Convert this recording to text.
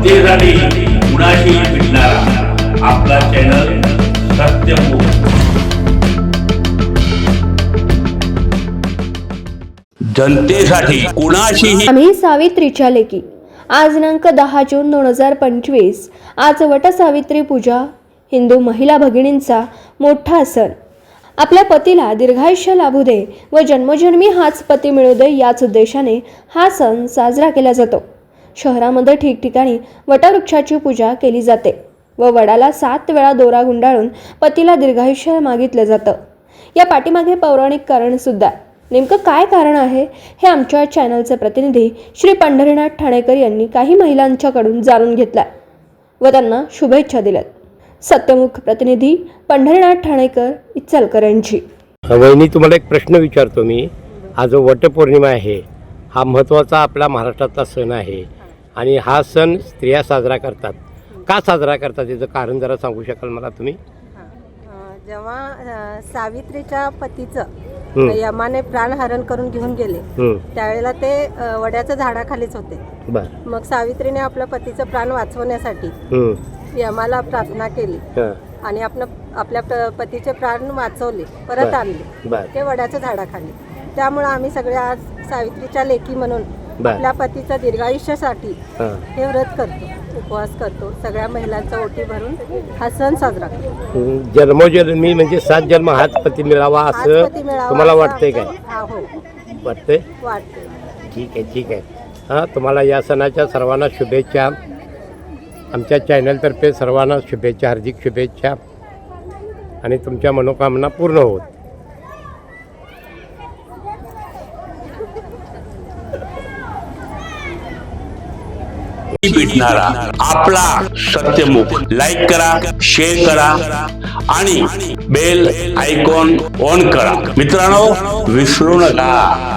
जनतेसाठी कुणाशी भेटणारा आपला चॅनल सत्यमुख जनतेसाठी कुणाशीही आम्ही सावित्रीच्या लेखी आज दिनांक दहा जून दोन हजार पंचवीस. आज वटसावित्री पूजा. हिंदू महिला भगिनींचा मोठा सण. आपल्या पतीला दीर्घायुष्य लाभू दे व जन्मजन्मी हाच पती मिळू दे याच उद्देशाने हा सण साजरा केला जातो. शहरामध्ये ठिकठिकाणी वटवृक्षाची पूजा केली जाते व वडाला सात वेळा दोरा गुंडाळून पतीला दीर्घायुष्य मागितलं जातं. या पाठीमागे पौराणिक कारण सुद्धा. नेमकं काय कारण आहे? हे आमच्या चॅनलचे प्रतिनिधी श्री पंढरीनाथ ठाणेकर यांनी काही महिलांच्याकडून जाणून घेतलं व त्यांना शुभेच्छा दिल्यात. सत्यमुख प्रतिनिधी पंढरीनाथ ठाणेकर इचलकर यांची वहिनी तुम्हाला एक प्रश्न विचारतो मी. हा जो वटपौर्णिमा आहे हा महत्त्वाचा आपला महाराष्ट्राचा सण आहे. आणि हा सण स्त्रिया साजरा करतात. का साजरा करतात याचं कारण जरा सांगू शकाल मला तुम्ही? जेव्हा सावित्रीच्या पतीचं. यमाने प्राणहरण करून घेऊन गेले त्यावेळेला ते वड्याच्या झाडाखालीच होते. मग सावित्रीने आपल्या पतीचं प्राण वाचवण्यासाठी यमाला प्रार्थना केली आणि आपलं आपल्या पतीचे प्राण वाचवले परत. आणले. ते वड्याच्या झाडाखाली. त्यामुळं आम्ही सगळे आज सावित्रीच्या लेकी म्हणून बरं. आपल्या पतीच्या दीर्घायुष्यासाठी हां. हे व्रत करतो उपवास करतो. सगळ्या महिलांचा ओटी भरून हा सण साजरा करतो. जन्मोजन्मी म्हणजे सात जन्म हाच पती मिळावा असं पती मिळावा तुम्हाला असं वाटतंय काय? आमचं- हा हो. वाटतंय? वाटते ठीक आहे ठीक आहे. हां तुम्हाला या सणाच्या सर्वांना शुभेच्छा. आमच्या चॅनलतर्फे सर्वांना शुभेच्छा हार्दिक शुभेच्छा. आणि तुमच्या मनोकामना पूर्ण होत. भेटणारा आपला सत्यमुख. लाईक करा शेअर करा आणि बेल आयकॉन ऑन करा. मित्रांनो विसरू नका.